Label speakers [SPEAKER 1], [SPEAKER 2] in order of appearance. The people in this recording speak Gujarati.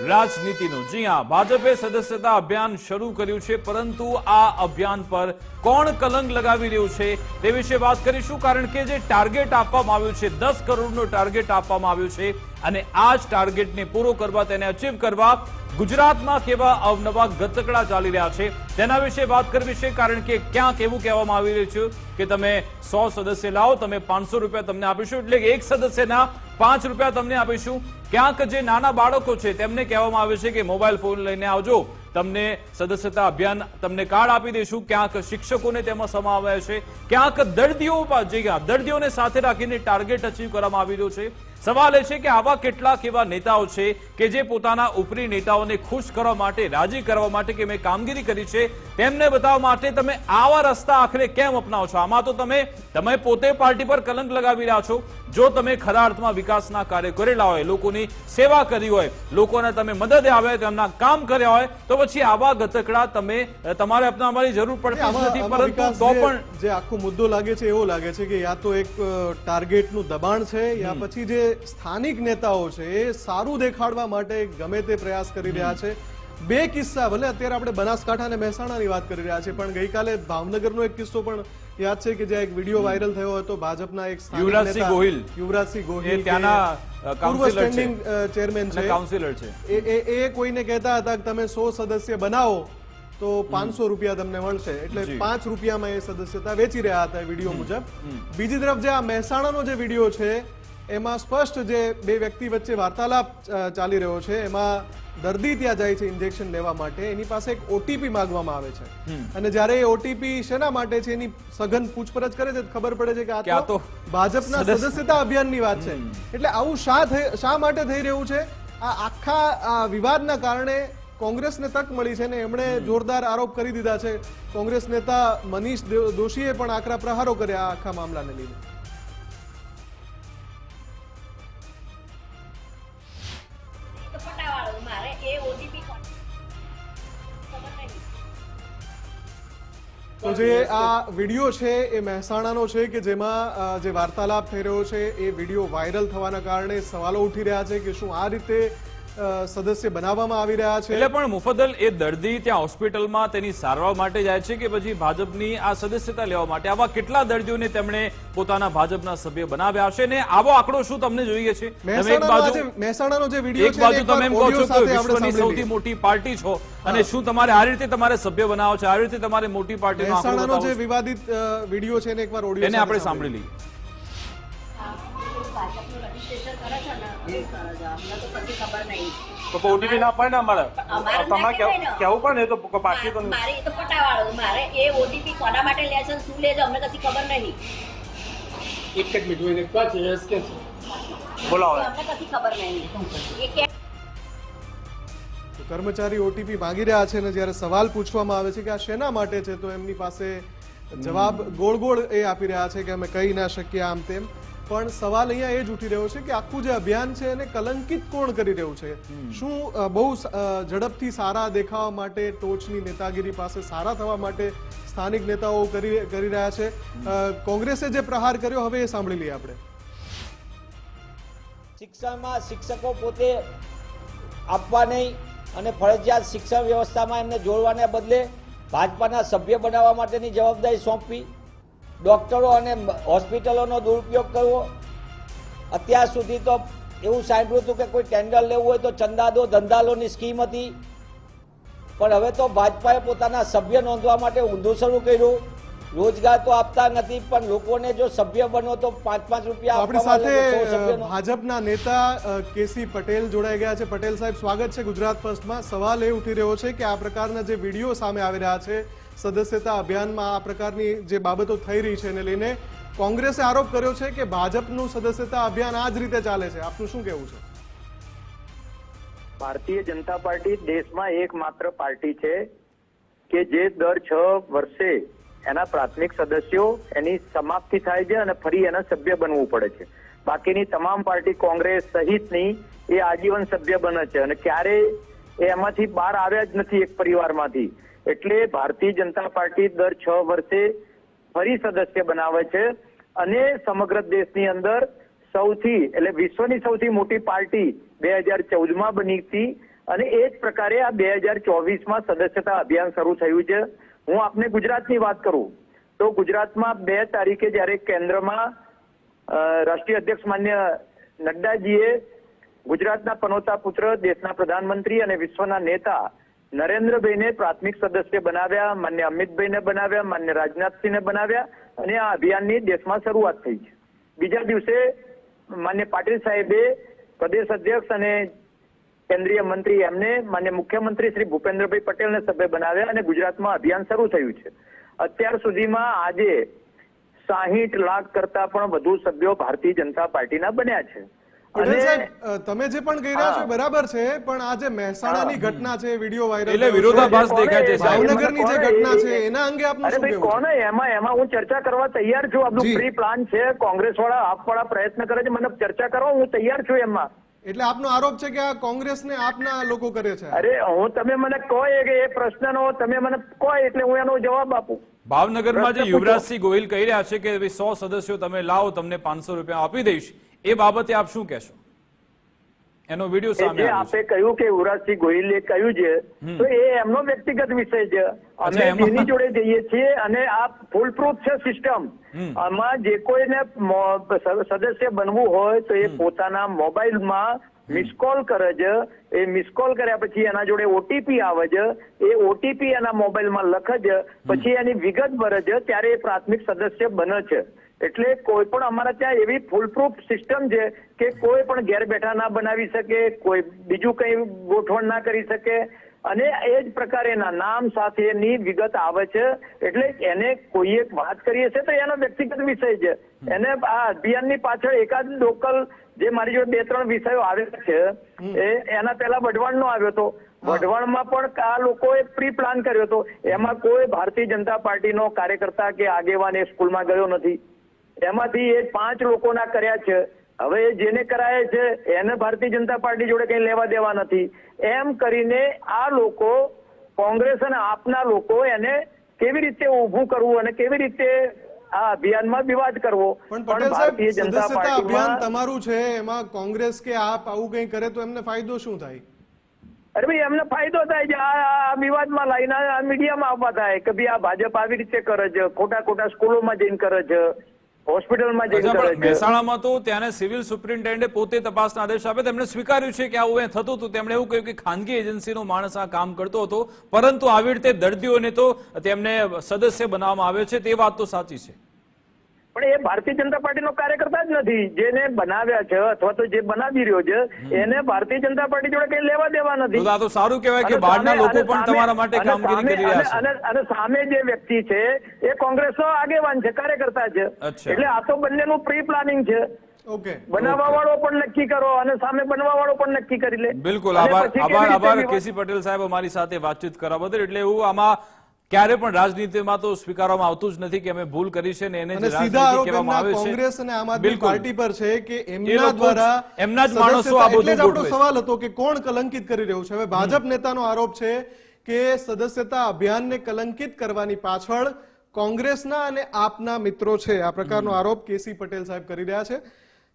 [SPEAKER 1] રાજનીતિનું. જી હા, ભાજપે સદસ્યતા અભિયાન શરૂ કર્યું છે, પરંતુ આ અભિયાન પર કોણ કલંક લગાવી રહ્યું છે તે વિશે વાત કરીશું, કારણ કે જે ટાર્ગેટ આપવામાં આવ્યું છે, દસ કરોડનો ટાર્ગેટ આપવામાં આવ્યું છે અને આ જ ટાર્ગેટને પૂરો કરવા તેને અચીવ કરવા ગુજરાતમાં કેવા અવનવા ગતકડા ચાલી રહ્યા છે. તેના વિશે વાત કરવી છે કારણ કે ક્યાંક એવું કહેવામાં આવી રહ્યું છે કે તમે સો સદસ્ય લાવો, તમે પાંચસો રૂપિયા તમને આપીશું, એટલે એક સદસ્યના પાંચ રૂપિયા તમને આપીશું. ક્યાંક જે નાના બાળકો છે તેમને કહેવામાં આવે છે કે મોબાઈલ ફોન લઈને આવજો. તમને સદસ્યતા અભિયાન તમને કાર્ડ આપી દઈશું. ક્યાંક શિક્ષકોને તેમાં સમાવ્યા છે. ક્યાંક દર્દીઓ જે દર્દીઓને સાથે રાખીને ટાર્ગેટ અચીવ કરવામાં આવી રહ્યો છે. સવાલ એ છે કે આવા કેટલાક એવા નેતાઓ છે કે જે પોતાના ઉપરી નેતાઓને ખુશ કરવા માટે રાજી કરવા માટે કે મેં કામગીરી કરી છે તેમને બતાવવા માટે તમે આવા રસ્તા આખરે કેમ અપનાવો છો? આમાં તો તમે તમે પોતે પાર્ટી પર કલંક લગાવી રહ્યા છો. જો તમે ખરા અર્થમાં વિકાસના કાર્ય કરેલા હોય લોકોની સેવા કરી હોય લોકોને તમે મદદ આવે તેમના કામ કર્યા હોય તો પછી આવા ગતકડા તમે તમારે અપનાવવાની જરૂર પડતી નથી. પરંતુ તો પણ
[SPEAKER 2] જે આખો મુદ્દો લાગે છે એવો લાગે છે કે યા તો એક ટાર્ગેટનું દબાણ છે યા પછી જે સ્થાનિક નેતાઓ છે એ સારું દેખાડવા માટે ગમે તે પ્રયાસ કરી રહ્યા છે. બે કિસ્સા ભલે અત્યારે આપણે બનાસકાંઠા અને મહેસાણાની વાત કરી રહ્યા છીએ પણ ગઈકાલે ભાવનગરનો એક કિસ્સો પણ યાદ છે કે જ્યાં એક વીડિયો વાયરલ થયો હતો ભાજપના એક
[SPEAKER 1] યુવરાજસિંહ ગોહિલ.
[SPEAKER 2] યુવરાજસિંહ ગોહિલ
[SPEAKER 1] ત્યાંના,
[SPEAKER 2] પૂર્વ સ્ટેન્ડિંગ ચેરમેન છે.
[SPEAKER 1] કાઉન્સિલર છે.
[SPEAKER 2] એ એ કોઈને કહેતા હતા કે તમે સો સદસ્ય બનાવો તો પાંચસો રૂપિયા તમને મળશે. એટલે પાંચ રૂપિયામાં એ સદસ્યતા વેચી રહ્યા હતા વીડિયો મુજબ. બીજી તરફ જે આ મહેસાણાનો જે વીડિયો છે એમાં સ્પષ્ટ જે બે વ્યક્તિ વચ્ચે વાર્તાલાપ ચાલી રહ્યો છે એમાં દર્દી ત્યાં જાય છે ઇન્જેક્શન લેવા માટે એની પાસે એક ઓટીપી માંગવામાં આવે છે. અને જ્યારે એ ઓટીપી શેના માટે છે એની સઘન પૂછપરછ કરે છે ખબર પડે છે કે આ તો ભાજપના સદસ્યતા અભિયાનની વાત છે. એટલે આવું શા શા માટે થઈ રહ્યું છે? આ આખા વિવાદના કારણે કોંગ્રેસને તક મળી છે ને એમણે જોરદાર આરોપ કરી દીધા છે. કોંગ્રેસ નેતા મનીષ દોશીએ પણ આકરા પ્રહારો કર્યા આ આખા મામલાને લઈને
[SPEAKER 3] તો
[SPEAKER 2] જે આ વીડિયો છે એ મહેસાણાનો છે કે જેમાં જે વાર્તાલાપ થઈ રહ્યો છે એ વીડિયો વાયરલ થવાના કારણે સવાલો ઉઠી રહ્યા છે કે શું આ રીતે સદસ્ય બનાવવામાં આવી રહ્યા છે.
[SPEAKER 1] એટલે પણ મુફદ્દલ એ દર્દી ત્યાં હોસ્પિટલમાં તેની સારવાર માટે જાય છે કે પછી ભાજપની આ સદસ્યતા લેવા માટે? આવા કેટલા દર્દીઓને તેમણે પોતાના ભાજપના સભ્ય બનાવ્યા હશે ને આવો આંકડો શું તમને જોઈએ છે? એક
[SPEAKER 2] મહેસાણાનો
[SPEAKER 1] બાજુ
[SPEAKER 2] મહેસાણાનો જે વીડિયો
[SPEAKER 1] એક બાજુ તમે એમ કહો છો કે વિશ્વની સૌથી મોટી પાર્ટી છો અને શું તમારે આ રીતે તમારે સભ્ય બનાવો છો? આ રીતે તમારે મોટી પાર્ટી
[SPEAKER 2] મહેસાણાનો જે વિવાદિત વીડિયો છે એને એકવાર ઓડિયો
[SPEAKER 1] એને આપણે સાંભળી લઈએ.
[SPEAKER 3] તો
[SPEAKER 4] ઓટીપી ના પડે ને અમારે તમારે કેવું પડે ને એ તો બાકી તો
[SPEAKER 3] મારે એ તો પટાવાળું. મારે એ ઓટીપી કોના માટે લે છે શું લે છે અમને કશી ખબર નહીં.
[SPEAKER 5] એક જ મિનિટ એને ક્યાં છે એસ કે છે.
[SPEAKER 4] બોલાવો.
[SPEAKER 3] અમને કશી ખબર નહીં. એ કે
[SPEAKER 2] તો કર્મચારી ઓટીપી માંગી રહ્યા છે ને જ્યારે સવાલ પૂછવામાં આવે છે કે આ શેના માટે છે તો એમની પાસે જવાબ ગોળ ગોળ એ આપી રહ્યા છે કે અમે કહી ના શકીએ આમ તેમ. પણ સવાલ અહીંયા એ જ ઉઠી રહ્યો છે કે આખું જે અભિયાન છે એને કલંકિત કોણ કરી રહ્યું છે? શું બહુ ઝડપથી સારા દેખાવા માટે ટોચની નેતાગીરી પાસે સારા થવા માટે સ્થાનિક નેતાઓ કરી કરી રહ્યા છે? કોંગ્રેસે જે પ્રહાર કર્યો હવે એ સાંભળી લઈએ આપણે.
[SPEAKER 6] શિક્ષણમાં શિક્ષકો પોતે આપવા નહીં અને ફરજિયાત શિક્ષણ વ્યવસ્થામાં એમને જોડવાને બદલે ભાજપાના સભ્ય બનાવવા માટેની જવાબદારી સોંપવી. ડોક્ટરો અને હોસ્પિટલોનો દુરુપયોગ કરવો. અત્યાર સુધી તો એવું સાંભળ્યું હતું કે કોઈ ટેન્ડર લેવું હોય તો ચંદા દો ધંધાલોની સ્કીમ હતી. પણ હવે તો ભાજપાએ પોતાના સભ્ય નોંધવા માટે ઊંધું શરૂ કર્યું. રોજગાર તો આપતા નથી પણ લોકોને જો સભ્ય બનો તો પાંચ પાંચ રૂપિયા
[SPEAKER 2] આપણી સાથે ભાજપના નેતા કેસી પટેલ જોડાઈ ગયા છે. પટેલ સાહેબ સ્વાગત છે ગુજરાત ફર્સ્ટમાં. સવાલ એ ઉઠી રહ્યો છે કે આ પ્રકારના જે વીડિયો સામે આવી રહ્યા છે સદસ્યતા અભિયાનમાં આ પ્રકારની જે બાબતો થઈ રહી છે એને લઈને કોંગ્રેસે આરોપ કર્યો છે કે ભાજપનું સદસ્યતા અભિયાન આ જ રીતે ચાલે છે. આપનું શું કહેવું છે?
[SPEAKER 7] ભારતીય જનતા પાર્ટી દેશમાં એકમાત્ર પાર્ટી છે કે જે દર છ વર્ષે એના પ્રાથમિક સદસ્યો એની સમાપ્તિ થાય છે અને ફરી એના સભ્ય બનવું પડે છે. બાકીની તમામ પાર્ટી કોંગ્રેસ સહિતની એ આજીવન સભ્ય બને છે અને ક્યારે એમાંથી બહાર આવ્યા જ નથી એક પરિવારમાંથી. એટલે ભારતીય જનતા પાર્ટી દર છ વર્ષે ફરી સદસ્ય બનાવે છે અને સમગ્ર દેશની અંદર સૌથી, એટલે વિશ્વની સૌથી મોટી પાર્ટી બે હજાર ચૌદમાં બની હતી અને એ જ પ્રકારે આ બે હજાર ચોવીસમાં સદસ્યતા અભિયાન શરૂ થયું છે. હું આપને ગુજરાતની વાત કરું, તો ગુજરાતમાં બે તારીખે જ્યારે કેન્દ્રમાં રાષ્ટ્રીય અધ્યક્ષ માન્ય નડ્ડાજીએ ગુજરાતના પનોતા પુત્ર, દેશના પ્રધાનમંત્રી અને વિશ્વના નેતા નરેન્દ્રભાઈને પ્રાથમિક સદસ્ય બનાવ્યા, માન્ય અમિતભાઈને બનાવ્યા, માન્ય રાજનાથસિંહને બનાવ્યા અને આ અભિયાનની દેશમાં શરૂઆત થઈ છે. બીજા દિવસે માન્ય પાટીલ સાહેબે પ્રદેશ અધ્યક્ષ અને કેન્દ્રીય મંત્રી એમને માન્ય મુખ્યમંત્રી શ્રી ભૂપેન્દ્રભાઈ પટેલને સભ્ય બનાવ્યા અને ગુજરાતમાં અભિયાન શરૂ થયું છે. અત્યાર સુધીમાં આજે સાહીઠ લાખ કરતા પણ વધુ સભ્યો ભારતીય જનતા પાર્ટીના બન્યા છે.
[SPEAKER 2] પટેલ સાહેબ તમે જે પણ કહી રહ્યા છો બરાબર છે પણ આ જે મહેસાણાની ઘટના છે વીડિયો વાયરલ
[SPEAKER 1] એટલે વિરોધાભાસ દેખાય છે
[SPEAKER 2] ભાવનગરની જે ઘટના છે એના અંગે આપનું શું કહેવું?
[SPEAKER 7] કોને એમાં એમાં હું ચર્ચા કરવા તૈયાર છું.
[SPEAKER 2] આપનું
[SPEAKER 7] પ્રી પ્લાન છે કોંગ્રેસ વાળા આપ વાળા પ્રયત્ન કરે છે. મને ચર્ચા કરવા હું તૈયાર છું એમાં
[SPEAKER 2] એટલે આપનો આરોપ છે કે આ કોંગ્રેસને આપના લોકો કરે છે?
[SPEAKER 7] અરે હું તમે મને કહો કે એ પ્રશ્નનો તમે મને કહો એટલે હું એનો જવાબ આપું.
[SPEAKER 1] ભાવનગરમાં જે યુવરાજસિંહ ગોહિલ કહી રહ્યા છે કે સો સદસ્યો તમે લાવો તમને પાંચસો રૂપિયા આપી દઈશ. એ બાબતે આપ શું કહેશો? એનો વીડિયો સામે આવ્યો
[SPEAKER 7] આપે કહ્યું કે યુવરાજસિંહ ગોહિલે કહ્યું છે તો એ એમનો વ્યક્તિગત વિષય છે. અમે એની જોડે જઈએ છીએ અને આ ફૂલ પ્રૂફ છે સિસ્ટમ આમાં જે કોઈને સદસ્ય બનવું હોય તો એ પોતાના મોબાઈલમાં મિસ કોલ કરે છે. એ મિસ કોલ કર્યા પછી એના જોડે ઓટીપી આવે છે. એ ઓટીપી એના મોબાઈલમાં લખે છે. પછી એની વિગત ભરે છે ત્યારે એ પ્રાથમિક સદસ્ય બને છે. એટલે કોઈ પણ અમારા ત્યાં એવી ફૂલપ્રૂફ સિસ્ટમ છે કે કોઈ પણ ઘેર બેઠા ના બનાવી શકે કોઈ બીજું કઈ ગોઠવણ ના કરી શકે. અને એ જ પ્રકારેના નામ સાથેની વિગત આવે છે. એટલે એને કોઈએ વાત કરીએ છે તો એનો વ્યક્તિગત વિષય છે. એને આ અભિયાનની પાછળ એકાદ લોકલ જે મારી જોડે બે ત્રણ વિષયો આવ્યા છે એ એના પહેલા વઢવાણનો આવ્યો હતો. વઢવાણમાં પણ આ લોકોએ પ્રી પ્લાન કર્યો હતો. એમાં કોઈ ભારતીય જનતા પાર્ટીનો કાર્યકર્તા કે આગેવાન એ સ્કૂલમાં ગયો નથી. એમાંથી એ પાંચ લોકોના કર્યા છે. હવે જેને કરાય છે એને ભારતીય જનતા પાર્ટી જોડે કઈ લેવા દેવા નથી. એમ કરીને આ લોકો કોંગ્રેસ અને આપના લોકો એને કેવી રીતે ઊભું કરવું અને કેવી રીતે આ અભિયાનમાં વિવાદ કરવો?
[SPEAKER 2] પણ
[SPEAKER 7] ભારતીય જનતા
[SPEAKER 2] સદસ્યતા અભિયાન તમારું છે એમાં કોંગ્રેસ કે આપ આવું કંઈ કરે તો એમને ફાયદો શું થાય?
[SPEAKER 7] અરે ભાઈ એમને ફાયદો થાય છે. આ આ વિવાદમાં લઈને આ મીડિયામાં આવવા થાય કે ભાઈ આ ભાજપ આવી રીતે કરે છે ખોટા ખોટા સ્કૂલોમાં જઈને કરે છે. હોસ્પિટલમાં જઈને કરે છે.
[SPEAKER 1] મહેસાણામાં તો ત્યાંના સિવિલ સુપ્રિન્ટેન્ડન્ટે પોતે તપાસના આદેશ આપે. તેમણે સ્વીકાર્યું છે કે આવું એ થતું હતું. તેમણે એવું કહ્યું કે ખાનગી એજન્સીનો માણસ આ કામ કરતો હતો. પરંતુ આવી રીતે દર્દીઓને તો તેમને સદસ્ય બનાવવામાં આવે છે. તે વાત તો સાચી છે.
[SPEAKER 7] પણ એ ભારતીય જનતા પાર્ટીનો કાર્યકર્તા જ નથી. જેને બનાવ્યા છે અથવા તો જે બનાવી રહ્યો છે એને ભારતીય જનતા પાર્ટી જોડે કઈ લેવા દેવા નથી.
[SPEAKER 1] આ તો સારું કહેવાય કે બહારના લોકો પણ તમારા માટે કામગીરી કરી રહ્યા છે
[SPEAKER 7] અને અને સામે જે વ્યક્તિ છે એ કોંગ્રેસનો આગેવાન છે કાર્યકર્તા છે. એટલે આ તો બંનેનું પ્રી પ્લાનિંગ છે.
[SPEAKER 2] ઓકે.
[SPEAKER 7] બનાવવા વાળો પણ નક્કી કરો અને સામે બનવા વાળો પણ નક્કી કરી લે.
[SPEAKER 1] બિલકુલ. આભાર આભાર આભાર કેસી પટેલ સાહેબ અમારી સાથે વાતચીત કરવા બદલ. એટલે એવું આમાં ક્યારે પણ રાજનીતિમાં તો સ્વીકારવામાં આવતું જ નથી કે અમે ભૂલ કરી છે ને એને
[SPEAKER 2] અને
[SPEAKER 1] રાજનીતિ કહેવામાં આવે છે
[SPEAKER 2] કોંગ્રેસ અને આમ આદમી પાર્ટી પર છે કે એમના દ્વારા
[SPEAKER 1] એમના જ માણસો આ બધું
[SPEAKER 2] આપણો સવાલ હતો કે કોણ કલંકિત કરી રહ્યું છે. હવે ભાજપ નેતાનો આરોપ છે કે સદસ્યતા અભિયાનને કલંકિત કરવાની પાછળ કોંગ્રેસના અને આપના મિત્રો છે. આ પ્રકારનો આરોપ કેસી પટેલ સાહેબ કરી રહ્યા છે.